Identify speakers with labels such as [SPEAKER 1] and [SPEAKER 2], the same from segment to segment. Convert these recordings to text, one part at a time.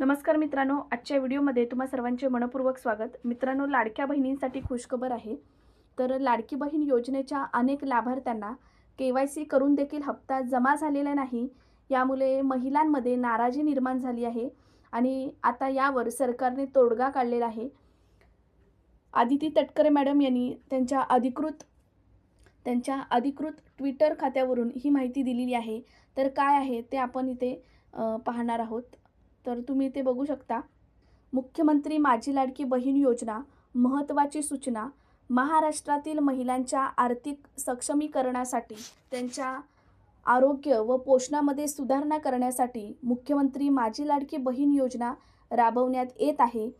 [SPEAKER 1] नमस्कार मित्रांनो आजच्या व्हिडिओमध्ये तुम्हा सर्वांचे मनपूर्वक स्वागत. मित्रांनो लाडक्या बहिणींसाठी खुशखबर आहे. तर लाडकी बहीण योजनेच्या अनेक लाभार्थ्यांना के वाय सी करून देखील हप्ता जमा झालेला नाही. यामुळे महिलांमध्ये नाराजी निर्माण झाली आहे आणि आता यावर सरकारने तोडगा काढलेला आहे. आदिती तटकरे मॅडम यांनी त्यांच्या अधिकृत त्यांच्या अधिकृत ट्विटर खात्यावरून ही माहिती दिलेली आहे. तर काय आहे ते आपण इथे पाहणार आहोत. तर तुम्ही ते बघू शकता. मुख्यमंत्री माझी लाडकी बहीण योजना महत्त्वाची सूचना महाराष्ट्रातील महिलांच्या आर्थिक सक्षमीकरणासाठी त्यांच्या आरोग्य व पोषणामध्ये सुधारणा करण्यासाठी मुख्यमंत्री माझी लाडकी बहीण योजना राबवण्यात येत आहे.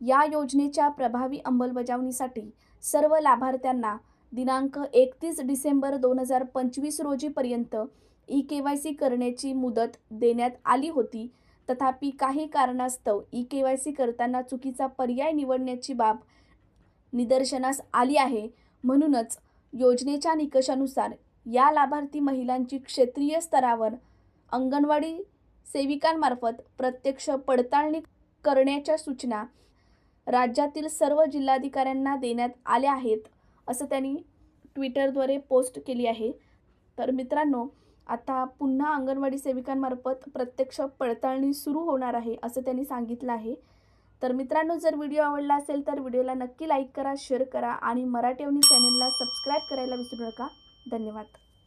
[SPEAKER 1] या योजनेच्या प्रभावी अंमलबजावणीसाठी सर्व लाभार्थ्यांना दिनांक एकतीस डिसेंबर दोन हजार पंचवीस रोजीपर्यंत ई के वाय सी करण्याची मुदत देण्यात आली होती. तथापि काही कारणास्तव ई के वाय सी करताना चुकीचा पर्याय निवडण्याची बाब निदर्शनास आली आहे. म्हणूनच योजनेच्या निकषानुसार या लाभार्थी महिलांची क्षेत्रीय स्तरावर अंगणवाडी सेविकांमार्फत प्रत्यक्ष पडताळणी करण्याच्या सूचना राज्यातील सर्व जिल्हाधिकाऱ्यांना देण्यात आल्या आहेत असं त्यांनी ट्विटरद्वारे पोस्ट केली आहे. तर मित्रांनो आता पुन्हा अंगणवाडी सेविकांमार्फत प्रत्यक्ष पडताळणी सुरू होणार आहे असं त्यांनी सांगितलं आहे. तर मित्रांनो जर व्हिडिओ आवडला असेल तर व्हिडिओला नक्की लाईक करा शेअर करा आणि मराठी चॅनलला सबस्क्राईब करायला विसरू नका. धन्यवाद.